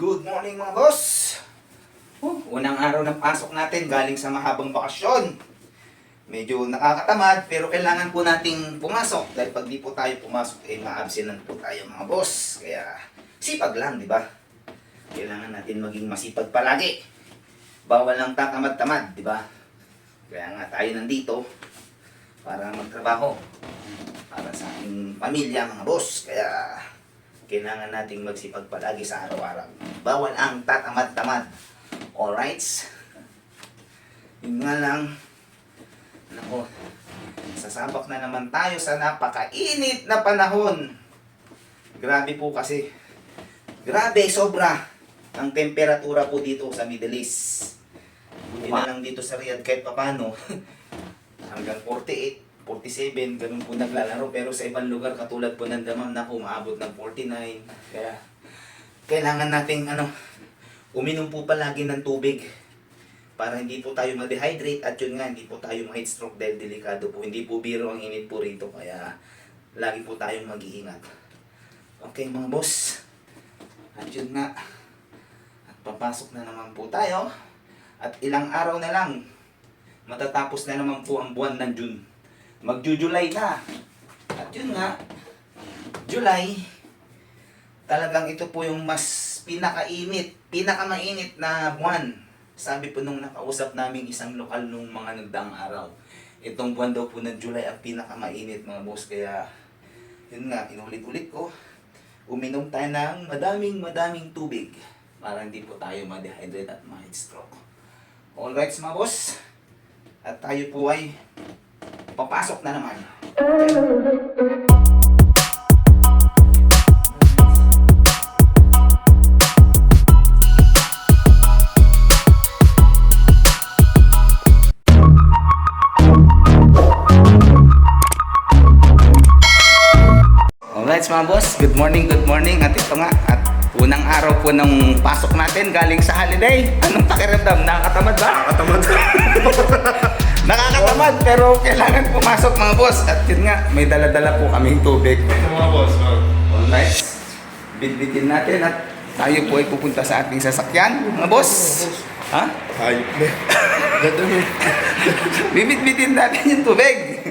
Good morning mga boss! Oh, unang araw ng pasok natin galing sa mahabang bakasyon. Medyo nakakatamad pero kailangan po nating pumasok dahil pag di po tayo pumasok eh ma-absenan po tayo mga boss. Kaya sipag lang, di ba? Kailangan natin maging masipag palagi. Bawal lang tatamad-tamad, di ba? Kaya nga tayo nandito para magtrabaho para sa aming pamilya mga boss. Kaya kailangan nating magsipag palagi sa araw-araw. Bawal ang tatamad-tamad. Alright? Yun nga lang. Nako, sasabak na naman tayo sa napakainit na panahon. Grabe po kasi. Grabe, sobra. Ang temperatura po dito sa Middle East. Hindi na lang dito sa Riyadh kahit papano. Hanggang 48, 47, ganun po naglalaro. Pero sa ibang lugar, katulad po ng Damam, na umaabot ng 49. Kaya, kailangan nating ano, uminom po palagi ng tubig para hindi po tayo ma-dehydrate at yun nga, hindi po tayo ma-heat stroke dahil delikado po. Hindi po biro ang init po rito, kaya lagi po tayong mag-iingat. Okay mga boss, at yun nga, at papasok na naman po tayo at ilang araw na lang, matatapos na naman po ang buwan ng June. Magju-July na. At yun nga, July, talagang ito po yung mas pinakainit, pinakamainit na buwan. Sabi po nung nakausap namin isang lokal nung mga nagdaang araw. Itong buwan daw po ng July ang pinakamainit mga boss. Kaya, yun nga, inulit-ulit ko. Uminom tayo ng madaming madaming tubig para hindi po tayo ma-dehydrate at ma-heat stroke. Alright mga boss. At tayo po ay papasok na naman. Alright mga boss, good morning, good morning. At ito nga, at unang araw po ng pasok natin galing sa holiday. Anong pakiramdam? Nakakatamad ba? Katamad. Nakakatamad pero kailangan pumasok mga boss. At yun nga, may dala-dala po kaming tubig. mga boss, oh. Alright, bitbitin natin at tayo po ay pupunta sa ating sasakyan, mga boss. Ha? Hayop na. Ganda mo. Bibit-bitin natin yung tubig.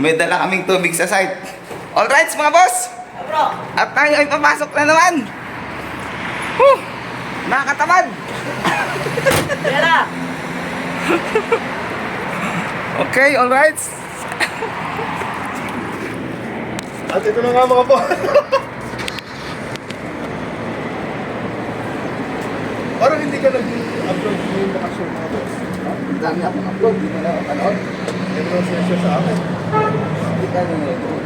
may dala kaming tubig sa site. Alright, mga boss. At tayo ay papasok na naman. Whew! Nakakatamad. okay, alright. At ito na nga mga boss. Parang hindi ka nag-upload yung bakasyon mga boss. Ang dami akong upload. Hindi mo na ako panood. Hindi mo sa akin. Hindi ka nanonood.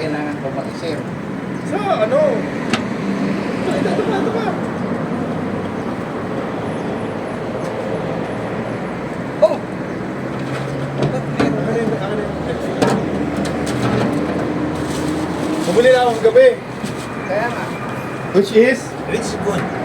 Kailangan ko mag-share. Sa ano? Ito ba, ito ba? Oh! Akin na yun, akin na yun. Na akong gabi. Kaya nga. Which is? Rich good.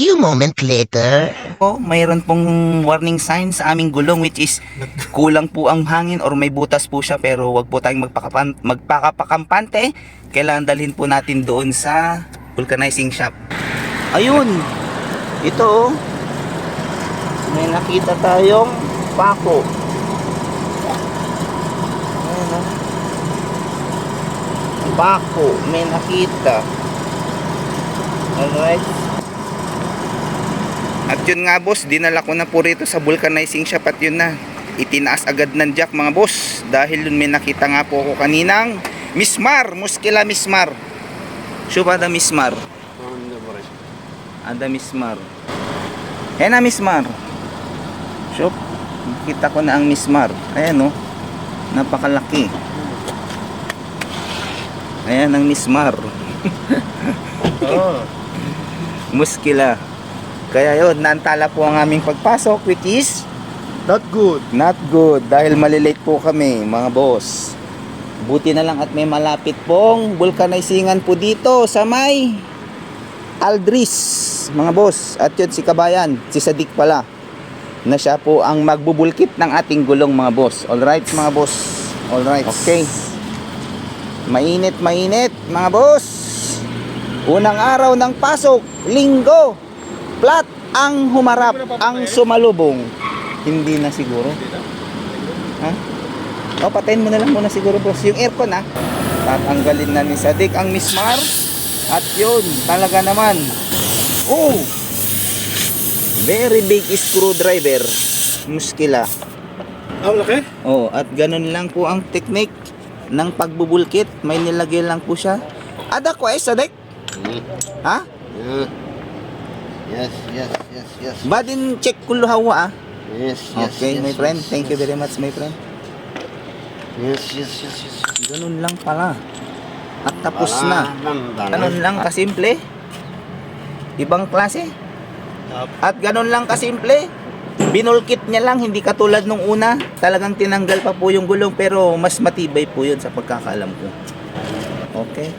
Few moments later. po, mayroon pong warning sign sa aming gulong which is kulang po ang hangin or may butas po siya pero wag po tayong magpakapan, magpakapakampante. Kailangan dalhin po natin doon sa vulcanizing shop. Ayun! Ito oh. May nakita tayong pako. Ayun oh. Pako, may nakita. Alright. At yun nga boss, dinala ko na po rito sa vulcanizing shop at yun na. Itinaas agad ng jack mga boss dahil yun may nakita nga po ako kaninang mismar, muskila mismar. Shupa da mismar. Ada mismar. Hena mismar. Shop, kita ko na ang mismar. Ayan oh. Napakalaki. Ayan ang mismar. Oh. Muskila. Kaya yun, naantala po ang aming pagpasok which is Not good. not good dahil malilate po kami mga boss. Buti na lang at may malapit pong vulcanizingan po dito sa may Aldris mga boss. At yun si Kabayan, si Sadik pala na siya po ang magbubulkit ng ating gulong mga boss. Alright mga boss. Alright. Okay. Mainit, mainit mga boss. Unang araw ng pasok, linggo. Flat ang humarap, ang sumalubong. Hindi na siguro. Ha? O, patayin mo na lang muna siguro boss. Yung aircon ha. Tatanggalin na ni Sadik ang mismar. At yun, talaga naman. Oh! Very big screwdriver. Muskila. Ah, laki? Oh, at ganun lang po ang technique ng pagbubulkit. May nilagay lang po siya. Ada ko eh, Sadik? Ha? Yes, yes, yes, yes, Badin check kulo hawa ah. yes, yes. Okay, yes, my friend. yes, Thank you yes. very much, my friend. Yes, yes, yes, yes. Ganun lang pala. At tapos Wala na. lang. Ganun lang kasimple. Ibang klase. At ganun lang kasimple. Binulkit niya lang, hindi katulad nung una. Talagang tinanggal pa po yung gulong pero mas matibay po yun sa pagkakaalam ko. Okay.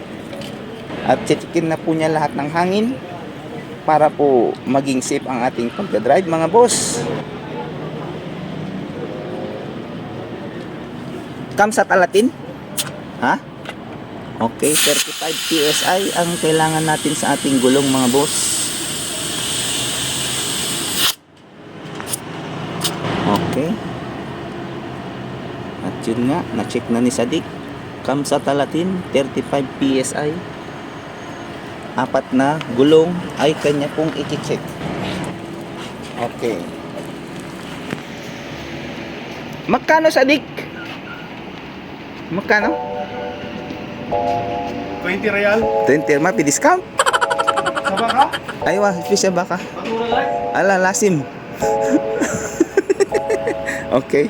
At chichikin na po niya lahat ng hangin para po maging safe ang ating pagdadrive mga boss. Kam sa talatin? Ha? Okay, 35 PSI ang kailangan natin sa ating gulong mga boss. Okay. At yun nga, na-check na ni Sadik. Kam sa talatin, 35 PSI. Apat na gulong ay kanya pong i-check. Okay. Magkano Sadik? Magkano? 20 real? 20 mapi discount? Sa baka? Aywa, fisya baka. Matura lang? Ala, lasim. okay.